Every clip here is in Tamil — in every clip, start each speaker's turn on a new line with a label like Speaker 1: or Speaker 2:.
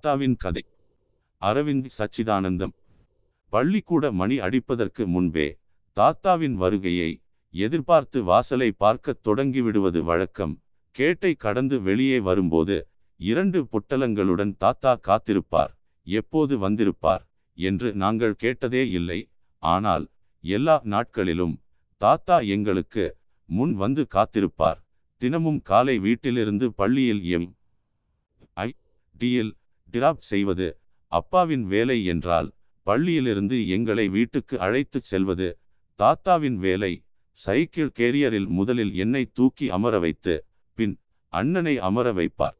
Speaker 1: தாத்தாவின் கதை. அரவிந்த் சச்சிதானந்தம். பள்ளிக்கூட மணி அடிப்பதற்கு முன்பே தாத்தாவின் வருகையை எதிர்பார்த்து வாசலை பார்க்கத் தொடங்கிவிடுவது வழக்கம். கேட்டை கடந்து வெளியே வரும்போது இரண்டு பொட்டலங்களுடன் தாத்தா காத்திருப்பார். எப்போது வந்திருப்பார் என்று நாங்கள் கேட்டதே இல்லை. ஆனால் எல்லா நாட்களிலும் தாத்தா எங்களுக்கு முன் வந்து காத்திருப்பார். தினமும் காலை வீட்டிலிருந்து பள்ளியில் எம். ஐ. டியில் டிராப் செய்வது அப்பாவின் வேலை என்றால் பள்ளியிலிருந்து எங்களை வீட்டுக்கு அழைத்துச் செல்வது தாத்தாவின் வேலை. சைக்கிள் கேரியரில் முதலில் என்னை தூக்கி அமர வைத்து பின் அண்ணனை அமர வைப்பார்.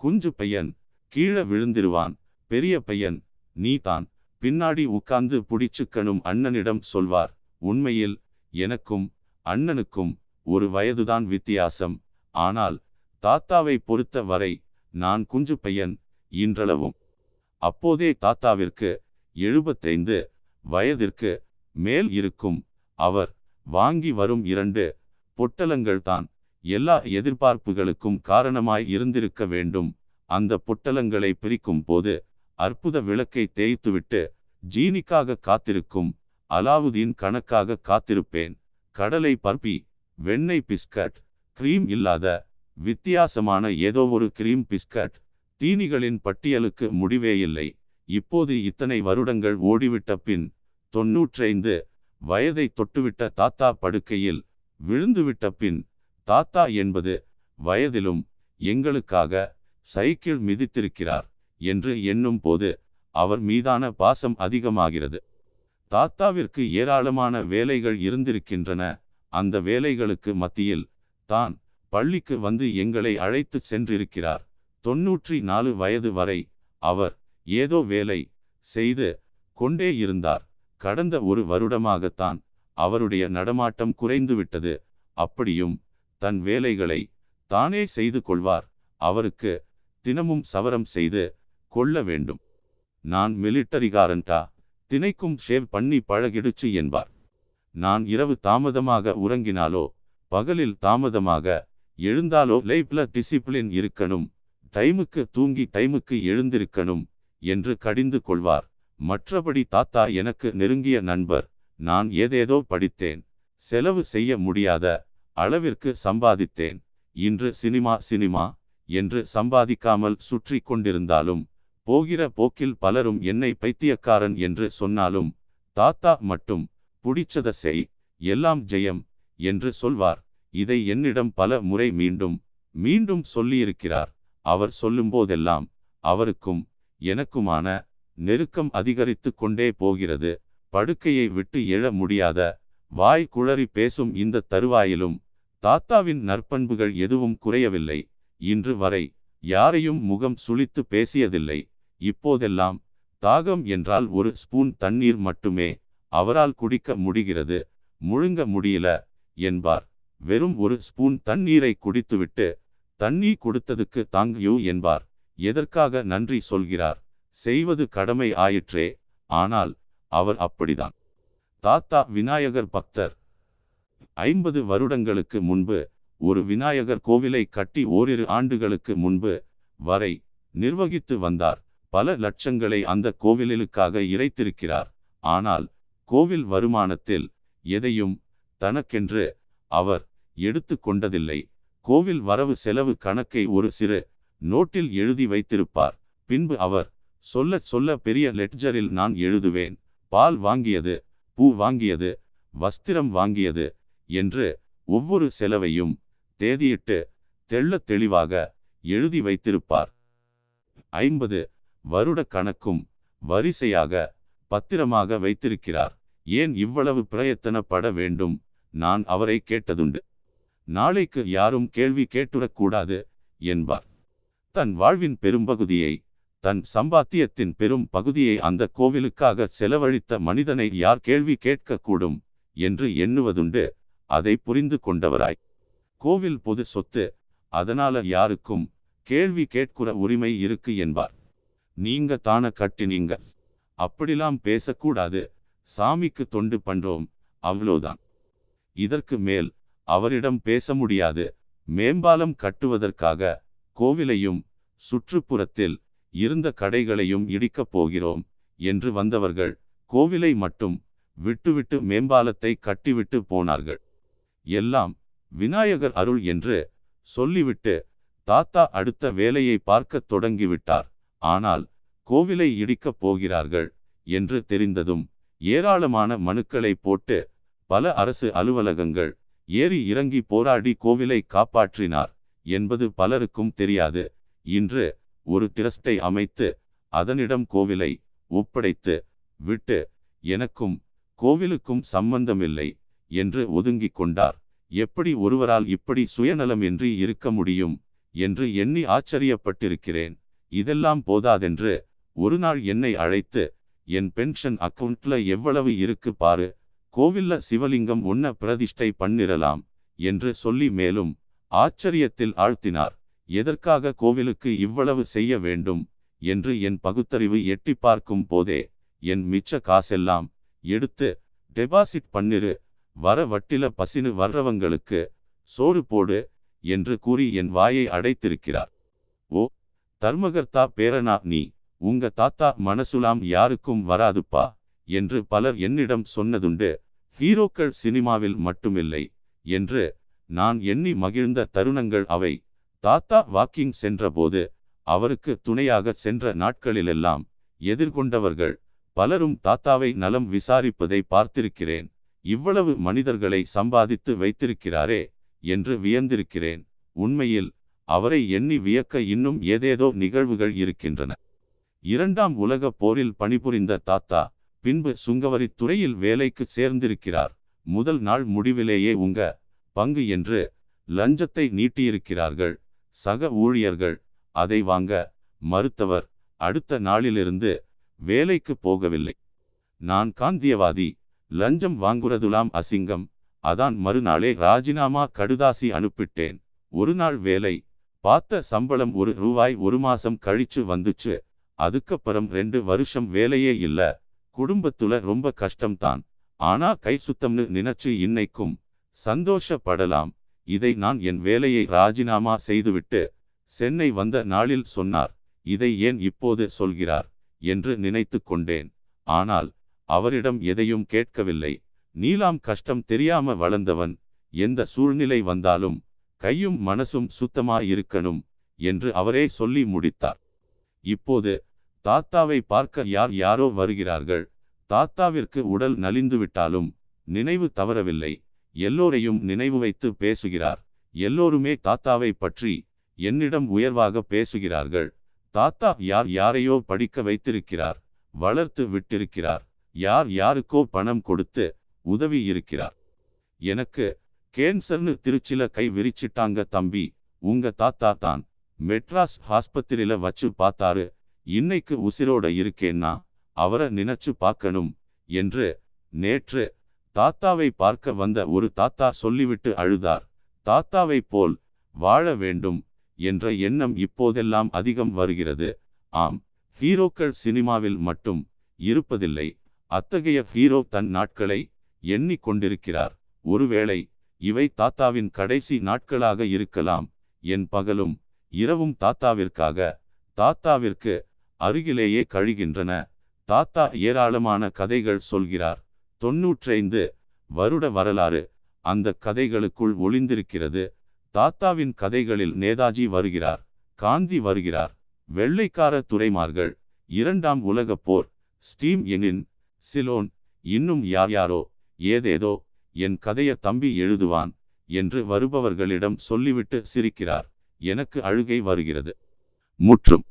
Speaker 1: குஞ்சு பையன் கீழே விழுந்திருவான். பெரிய பையன் நீ தான் பின்னாடி உட்கார்ந்து புடிச்சுக்கணும் அண்ணனிடம் சொல்வார். உண்மையில் எனக்கும் அண்ணனுக்கும் ஒரு வயதுதான் வித்தியாசம். ஆனால் தாத்தாவை பொறுத்த வரை நான் குஞ்சு பையன் இன்றளவும். அப்போதே தாத்தாவிற்கு எழுபத்தைந்து வயதிற்கு மேல் இருக்கும் அவர் வாங்கி வரும் இரண்டு பொட்டலங்கள்தான் எல்லா எதிர்பார்ப்புகளுக்கும் காரணமாய் இருந்திருக்க வேண்டும். அந்த பொட்டலங்களை பிரிக்கும் போது அற்புத விளக்கை தேய்த்துவிட்டு ஜீனிக்காக காத்திருக்கும் அலாவுதீன் கணக்காக காத்திருப்பேன். கடலை பர்பி வெண்ணெய் பிஸ்கட் கிரீம் இல்லாத வித்தியாசமான ஏதோ ஒரு கிரீம் பிஸ்கட் தீனிகளின் பட்டியலுக்கு முடிவே இல்லை. இப்போது இத்தனை வருடங்கள் ஓடிவிட்ட பின் தொன்னூற்றைந்து வயதை தொட்டுவிட்ட தாத்தா படுக்கையில் விழுந்துவிட்ட பின் தாத்தா என்பது வயதிலும் எங்களுக்காக சைக்கிள் மிதித்திருக்கிறார் என்று எண்ணும் போது அவர் மீதான பாசம் அதிகமாகிறது. தாத்தாவிற்கு ஏராளமான வேலைகள் இருந்திருக்கின்றன. அந்த வேலைகளுக்கு மத்தியில் தான் பள்ளிக்கு வந்து எங்களை அழைத்து சென்றிருக்கிறார். தொன்னூற்றி நாலு வயது வரை அவர் ஏதோ வேலை செய்து கொண்டே இருந்தார். கடந்த ஒரு வருடமாகத்தான் அவருடைய நடமாட்டம் குறைந்துவிட்டது. அப்படியும் தன் வேலைகளை தானே செய்து கொள்வார். அவருக்கு தினமும் சவரம் செய்து கொள்ள வேண்டும். நான் மிலிட்டரிகாரன்டா தினைக்கும் ஷேவ் பண்ணி பழகிடுச்சு என்பார். நான் இரவு தாமதமாக உறங்கினாலோ பகலில் தாமதமாக எழுந்தாலோ லைஃப்ல டிசிப்ளின் இருக்கணும். டைமுக்கு தூங்கி டைமுக்கு எழுந்திருக்கணும் என்று கடிந்து கொள்வார். மற்றபடி தாத்தா எனக்கு நெருங்கிய நண்பர் நான் ஏதேதோ படித்தேன் செலவு செய்ய முடியாத அளவிற்கு சம்பாதித்தேன் இன்று சினிமா சினிமா என்று சம்பாதிக்காமல் சுற்றி கொண்டிருந்தாலும் போகிற போக்கில் பலரும் என்னை பைத்தியக்காரன் என்று சொன்னாலும் தாத்தா மட்டும் புடிச்சத செய் எல்லாம் ஜெயம் என்று சொல்வார். இதை என்னிடம் பல முறை மீண்டும் மீண்டும் சொல்லியிருக்கிறார். அவர் சொல்லும்போதெல்லாம் அவருக்கும் எனக்குமான நெருக்கம் அதிகரித்து கொண்டே போகிறது. படுக்கையை விட்டு எழ முடியாத வாய் குளறி பேசும் இந்த தருவாயிலும் தாத்தாவின் நற்பண்புகள் எதுவும் குறையவில்லை. இன்று வரை யாரையும் முகம் சுளித்து பேசியதில்லை. இப்போதெல்லாம் தாகம் என்றால் ஒரு ஸ்பூன் தண்ணீர் மட்டுமே அவரால் குடிக்க முடிகிறது. முழுங்க முடியல என்பார். வெறும் ஒரு ஸ்பூன் தண்ணீரை குடித்துவிட்டு தண்ணி கொடுத்ததுக்கு தாங்க்யூ என்பார். எதற்காக நன்றி சொல்கிறார்? செய்வது கடமை ஆயிற்றே ஆனால் அவர் அப்படிதான். தாத்தா விநாயகர் பக்தர். ஐம்பது வருடங்களுக்கு முன்பு ஒரு விநாயகர் கோவிலை கட்டி ஓரிரு ஆண்டுகளுக்கு முன்பு வரை நிர்வகித்து வந்தார். பல லட்சங்களை அந்த கோவிலுக்காக இறைத்திருக்கிறார். ஆனால் கோவில் வருமானத்தில் எதையும் தனக்கென்று அவர் எடுத்து கொண்டதில்லை. கோவில் வரவு செலவு கணக்கை ஒரு சிறு நோட்டில் எழுதி வைத்திருப்பார். பின்பு அவர் சொல்ல சொல்ல பெரிய லெட்ஜரில் நான் எழுதுவேன். பால் வாங்கியது பூ வாங்கியது வஸ்திரம் வாங்கியது என்று ஒவ்வொரு செலவையும் தேதியிட்டு தெள்ள தெளிவாக எழுதி வைத்திருப்பார். ஐம்பது வருட கணக்கும் வரிசையாக பத்திரமாக வைத்திருக்கிறார். ஏன் இவ்வளவு பிரயத்தனப்பட வேண்டும்? நான் அவரை கேட்டதுண்டு. நாளைக்கு யாரும் கேள்வி கேட்டுடக்கூடாது என்பார். தன் வாழ்வின் பெரும்பகுதியை தன் சம்பாத்தியத்தின் பெரும் பகுதியை அந்த கோவிலுக்காக செலவழித்த மனிதனை யார் கேள்வி கேட்கக்கூடும் என்று எண்ணுவதுண்டு அதை புரிந்து கொண்டவராய். கோவில் பொது சொத்து அதனால யாருக்கும் கேள்வி கேட்குற உரிமை இருக்கு என்பார். நீங்க தான கட்டினீங்க அப்படிலாம் பேசக்கூடாது சாமிக்கு தொண்டு பண்றோம் அவ்வளோதான் இதற்கு மேல் அவரிடம் பேச முடியாது மேம்பாலம் கட்டுவதற்காக கோவிலையும் சுற்றுப்புறத்தில் இருந்த கடைகளையும் இடிக்கப் போகிறோம் என்று வந்தவர்கள் கோவிலை மட்டும் விட்டுவிட்டு மேம்பாலத்தை கட்டிவிட்டு போனார்கள். எல்லாம் விநாயகர் அருள் என்று சொல்லிவிட்டு தாத்தா அடுத்த வேலையை பார்க்கத் தொடங்கிவிட்டார். ஆனால் கோவிலை இடிக்கப் போகிறார்கள் என்று தெரிந்ததும் ஏராளமான மனுக்களை போட்டு பல அரசு அலுவலகங்கள் ஏறி இறங்கி போராடி கோவிலை காப்பாற்றினார் என்பது பலருக்கும் தெரியாது. இன்று ஒரு டிரஸ்டை அமைத்து அதனிடம் கோவிலை ஒப்படைத்து விட்டு எனக்கும் கோவிலுக்கும் சம்பந்தமில்லை என்று ஒதுங்கிக் கொண்டார். எப்படி ஒருவரால் இப்படி சுயநலமின்றி இருக்க முடியும் என்று எண்ணி ஆச்சரியப்பட்டிருக்கிறேன். இதெல்லாம் போதாதென்று ஒரு நாள் என்னை அழைத்து என் பென்ஷன் அக்கவுண்ட்ல எவ்வளவு இருக்கு பாரு கோவில்ல சிவலிங்கம் ஒன்ன பிரதிஷ்டை பண்ணிரலாம் என்று சொல்லி மேலும் ஆச்சரியத்தில் ஆழ்த்தினார். எதற்காக கோவிலுக்கு இவ்வளவு செய்ய வேண்டும்? என்று என் பகுத்தறிவு எட்டி பார்க்கும் போதே என் மிச்ச காசெல்லாம் எடுத்து டெபாசிட் பண்ணிரு வர வட்டில பசினு வர்றவங்களுக்கு சோறு போடு என்று கூறி என் வாயை அடைத்திருக்கிறார். ஓ தர்மகர்த்தா பேரனா நீ உங்க தாத்தா மனசுலாம் யாருக்கும் வராதுப்பா. என்று பலர் என்னிடம் சொன்னதுண்டு ஹீரோக்கள் சினிமாவில் மட்டுமில்லை என்று நான் எண்ணி மகிழ்ந்த தருணங்கள் அவை. தாத்தா வாக்கிங் சென்றபோது அவருக்கு துணையாக சென்ற நாட்களிலெல்லாம் எதிர்கொண்டவர்கள் பலரும் தாத்தாவை நலம் விசாரிப்பதை பார்த்திருக்கிறேன் இவ்வளவு மனிதர்களை சம்பாதித்து வைத்திருக்கிறாரே என்று வியந்திருக்கிறேன். உண்மையில் அவரை எண்ணி வியக்க இன்னும் ஏதேதோ நிகழ்வுகள் இருக்கின்றன. இரண்டாம் உலக போரில் பணிபுரிந்த தாத்தா பின்பு சுங்கவரித் துறையில் வேலைக்கு சேர்ந்திருக்கிறார். முதல் நாள் முடிவிலேயே உங்க பங்கு என்று லஞ்சத்தை நீட்டியிருக்கிறார்கள். சக ஊழியர்கள் அதை வாங்க மறுத்தவர் அடுத்த நாளிலிருந்து வேலைக்கு போகவில்லை. நான் காந்தியவாதி லஞ்சம் வாங்குறதுலாம் அசிங்கம். அதான் மறுநாளே ராஜினாமா கடுதாசி அனுப்பிட்டேன். ஒரு நாள் வேலை பார்த்த சம்பளம் ஒரு ரூபாய் ஒரு மாசம் கழிச்சு வந்துச்சு. அதுக்கப்புறம் ரெண்டு வருஷம் வேலையே இல்ல. குடும்பத்துல ரொம்ப கஷ்டம்தான். ஆனா கை சுத்தம்னு நினைச்சு இன்னைக்கும் சந்தோஷப்படலாம். இதை நான் என் வேலையை ராஜினாமா செய்துவிட்டு சென்னை வந்த நாளில் சொன்னார். இதை ஏன் இப்போது சொல்கிறார் என்று நினைத்து கொண்டேன். ஆனால் அவரிடம் எதையும் கேட்கவில்லை. நீலாம் கஷ்டம் தெரியாம வளர்ந்தவன் எந்த சூழ்நிலை வந்தாலும் கையும் மனசும் சுத்தமாயிருக்கணும் என்று அவரே சொல்லி முடித்தார். இப்போது தாத்தாவை பார்க்க யார் யாரோ வருகிறார்கள். தாத்தாவிற்கு உடல் நலிந்து விட்டாலும் நினைவு தவறவில்லை. எல்லோரையும் நினைவு வைத்து பேசுகிறார். எல்லோருமே தாத்தாவை பற்றி என்னிடம் உயர்வாக பேசுகிறார்கள். தாத்தா யார் யாரையோ படிக்க வைத்திருக்கிறார். வளர்த்து விட்டிருக்கிறார். யார் யாருக்கோ பணம் கொடுத்து உதவி இருக்கிறார். எனக்கு கேன்சர்னு திருச்சில கை விரிச்சிட்டாங்க தம்பி. உங்க தாத்தா தான். மெட்ராஸ் ஆஸ்பத்திரியில வச்சு பார்த்தாரு. இன்னைக்கு உசிரோட இருக்கேன்னா அவரை நினைச்சு பார்க்கணும் என்று நேற்று தாத்தாவை பார்க்க வந்த ஒரு தாத்தா சொல்லிவிட்டு அழுதார். தாத்தாவை போல் வாழ வேண்டும் என்ற எண்ணம் இப்போதெல்லாம் அதிகம் வருகிறது. ஆம் ஹீரோக்கள் சினிமாவில் மட்டும் இருப்பதில்லை. அத்தகைய ஹீரோ தன் நாட்களை எண்ணிக் கொண்டிருக்கிறார். ஒருவேளை இவை தாத்தாவின் கடைசி நாட்களாக இருக்கலாம். என் பகலும் இரவும் தாத்தாவிற்காக தாத்தாவிற்கு அருகிலேயே கழிகின்றன. தாத்தா ஏராளமான கதைகள் சொல்கிறார். தொன்னூற்றைந்து வருட வரலாறு அந்த கதைகளுக்குள் ஒளிந்திருக்கிறது. தாத்தாவின் கதைகளில் நேதாஜி வருகிறார் காந்தி வருகிறார் வெள்ளைக்கார துறைமார்கள் இரண்டாம் உலகப் போர் ஸ்டீம் எனின் சிலோன் இன்னும் யார் யாரோ ஏதேதோ என் கதைய தம்பி எழுதுவான் என்று வருபவர்களிடம் சொல்லிவிட்டு சிரிக்கிறார். எனக்கு அழுகை வருகிறது. முற்றும்.